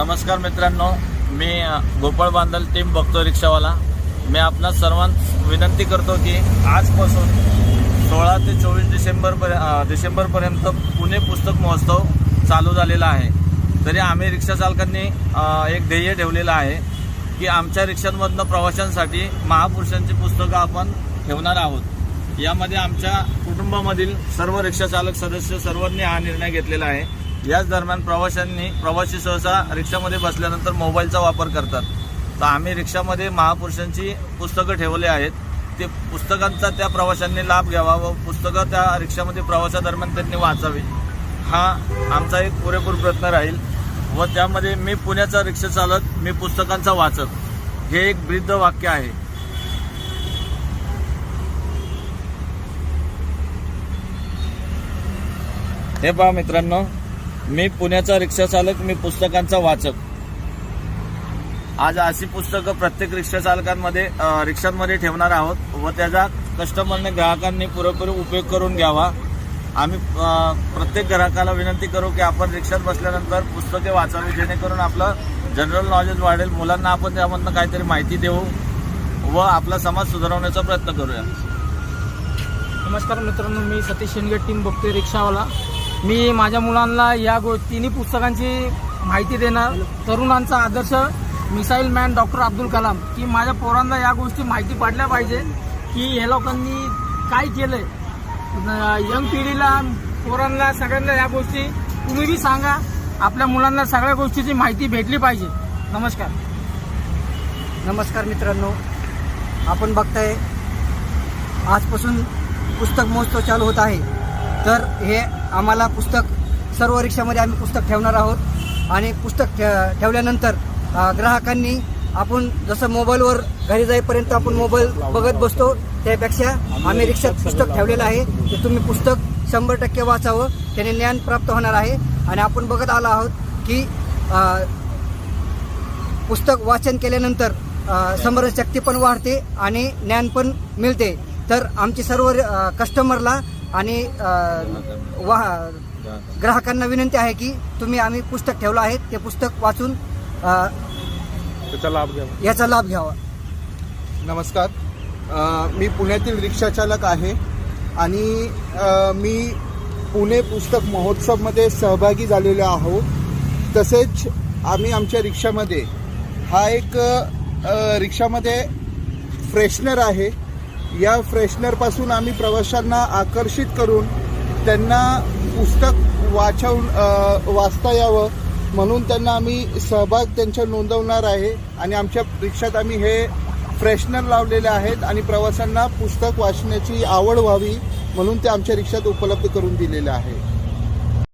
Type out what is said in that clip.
नमस्कार मित्रांनो मी गोपाळ बांधल टीम बघतो रिक्षावाला. मी आपणा सर्वांस विनंती करतो की आजपासून सोळा ते चोवीस डिसेंबर डिसेंबरपर्यंत पुणे पुस्तक महोत्सव चालू झालेला आहे. तरी आम्ही रिक्षाचालकांनी एक ध्येय ठेवलेलं आहे की आमच्या रिक्षांमधनं प्रवाशांसाठी महापुरुषांची पुस्तकं आपण ठेवणार आहोत. यामध्ये आमच्या कुटुंबामधील सर्व रिक्षाचालक सदस्य सर्वांनी हा निर्णय घेतलेला आहे. याच दरम्यान प्रवाशांनी प्रवासी सहसा रिक्षामध्ये बसल्यानंतर मोबाईलचा वापर करतात. तर आम्ही रिक्षामध्ये महापुरुषांची पुस्तकं ठेवले आहेत. ते पुस्तकांचा त्या प्रवाशांनी लाभ घ्यावा व पुस्तकं त्या रिक्षामध्ये प्रवासादरम्यान त्यांनी वाचावी. हा आमचा एक पुरेपूर प्रयत्न राहील व त्यामध्ये मी पुण्याचा रिक्षा चालत मी पुस्तकांचा वाचत हे एक वृद्ध वाक्य आहे. हे पहा मित्रांनो मी पुण्याचा रिक्षा चालक मी पुस्तकांचा वाचक. आज अशी पुस्तकं प्रत्येक रिक्षा चालकांमध्ये रिक्षांमध्ये ठेवणार आहोत व त्याचा कस्टमरने ग्राहकांनी पुरेपूर उपयोग करून घ्यावा. आम्ही प्रत्येक ग्राहकाला विनंती करू की आपण रिक्षात बसल्यानंतर पुस्तके वाचावी जेणेकरून आपलं जनरल नॉलेज वाढेल. मुलांना आपण त्यामधनं काहीतरी माहिती देऊ व आपला समाज सुधारवण्याचा प्रयत्न करूया. नमस्कार मित्रांनो मी सतीश शेंडगे टीम बघते रिक्षावाला. मी माझ्या मुलांना या गो तिन्ही पुस्तकांची माहिती देणार. तरुणांचा आदर्श missile man doctor Abdul Kalam. की माझ्या पोरांना या गोष्टी माहिती पडल्या पाहिजे की हे लोकांनी काय केलंय. यंग पिढीला पोरांना सगळ्यांना या गोष्टी तुम्ही बी सांगा. आपल्या मुलांना सगळ्या गोष्टीची माहिती भेटली पाहिजे. नमस्कार. नमस्कार मित्रांनो. आपण बघताय आजपासून पुस्तक महोत्सव चालू होत आहे. तर हे आम्हाला पुस्तक सर्व रिक्षामध्ये आम्ही पुस्तक ठेवणार आहोत. आणि पुस्तक ठे ठेवल्यानंतर ग्राहकांनी आपण जसं मोबाईलवर घरी जाईपर्यंत आपण मोबाईल बघत बसतो त्यापेक्षा आम्ही रिक्षात पुस्तक ठेवलेलं आहे. ते तुम्ही पुस्तक शंभर टक्के वाचावं त्याने ज्ञान प्राप्त होणार आहे. आणि आपण बघत आलो आहोत की पुस्तक वाचन केल्यानंतर अ, पण वाढते आणि ज्ञान पण मिळते. तर आमची सर्व कस्टमरला आणि अ, वा ग्राहकांना विनंती आहे की तुम्ही आम्ही पुस्तक ठेवलं आहे ते पुस्तक वाचून त्याचा लाभ घ्यावा. याचा लाभ घ्यावा. नमस्कार. अ, मी पुण्यातील रिक्षाचालक आहे आणि अ, मी पुणे पुस्तक महोत्सवमध्ये सहभागी झालेलो आहोत. तसेच आम्ही आमच्या रिक्षामध्ये हा एक अ, रिक्षामध्ये फ्रेशनर आहे. या फ्रेशनरपासून आम्ही प्रवाशांना आकर्षित करून त्यांना पुस्तक वाचवून वाचता यावं म्हणून त्यांना आम्ही सहभाग त्यांच्या नोंदवणार आहे आणि आमच्या रिक्षात आम्ही हे फ्रेशनर लावलेले आहेत आणि प्रवाशांना पुस्तक वाचण्याची आवड व्हावी म्हणून ते आमच्या रिक्षात उपलब्ध करून दिलेलं आहे.